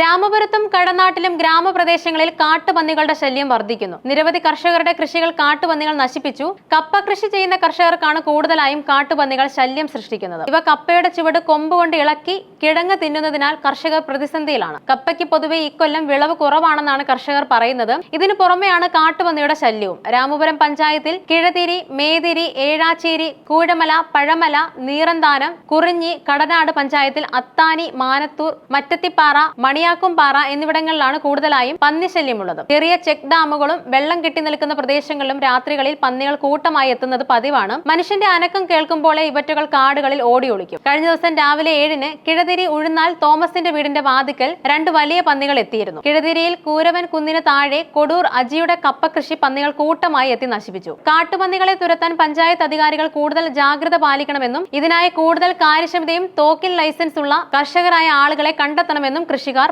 രാമപുരത്തും കടനാട്ടിലും ഗ്രാമപ്രദേശങ്ങളിൽ കാട്ടുപന്നികളുടെ ശല്യം വർദ്ധിക്കുന്നു. നിരവധി കർഷകരുടെ കൃഷികൾ കാട്ടുപന്നികൾ നശിപ്പിച്ചു. കപ്പ കൃഷി ചെയ്യുന്ന കർഷകർക്കാണ് കൂടുതലായും കാട്ടുപന്നികൾ ശല്യം സൃഷ്ടിക്കുന്നത്. ഇവ കപ്പയുടെ ചുവട് കൊമ്പുകൊണ്ട് ഇളക്കി കിഴങ്ങ് തിന്നുന്നതിനാൽ കർഷകർ പ്രതിസന്ധിയിലാണ്. കപ്പയ്ക്ക് പൊതുവെ ഇക്കൊല്ലം വിളവ് കുറവാണെന്നാണ് കർഷകർ പറയുന്നത്. ഇതിനു പുറമെയാണ് കാട്ടുപന്നിയുടെ ശല്യവും. രാമപുരം പഞ്ചായത്തിൽ കിഴതിരി മേതിരി ഏഴാച്ചേരി കൂഴമല പഴമല നീറന്താനം കുറിഞ്ഞി കടനാട് പഞ്ചായത്തിൽ അത്താനി മാനത്തൂർ മറ്റത്തിപ്പാറ മണിയാക്കുംപാറ എന്നിവിടങ്ങളിലാണ് കൂടുതലായും പന്നിശല്യമുള്ളത്. ചെറിയ ചെക്ക് ഡാമുകളും വെള്ളം കെട്ടി നിൽക്കുന്ന പ്രദേശങ്ങളിലും രാത്രികളിൽ പന്നികൾ കൂട്ടമായി എത്തുന്നത് പതിവാണ്. മനുഷ്യന്റെ അനക്കം കേൾക്കുമ്പോഴേ ഇവറ്റുകൾ കാടുകളിൽ ഓടി ഒളിക്കും കഴിഞ്ഞ ദിവസം രാവിലെ ഏഴിന് കിഴതിരി ഉഴുന്നാൽ തോമസിന്റെ വീടിന്റെ വാതിക്കൽ രണ്ട് വലിയ പന്നികൾ എത്തിയിരുന്നു. കിഴതിരിയിൽ കൂരവൻ കുന്നിന് താഴെ കൊടൂർ അജിയുടെ കപ്പ കൃഷി പന്നികൾ കൂട്ടമായി എത്തി നശിപ്പിച്ചു. കാട്ടുപന്നികളെ തുരത്താൻ പഞ്ചായത്ത് അധികാരികൾ കൂടുതൽ ജാഗ്രത പാലിക്കണമെന്നും ഇതിനായി കൂടുതൽ കാര്യക്ഷമതയും തോക്കിൽ ലൈസൻസ് ഉള്ള കർഷകരായ ആളുകളെ കണ്ടെത്തണമെന്നും കൃഷിക്കാർ പറയുന്നു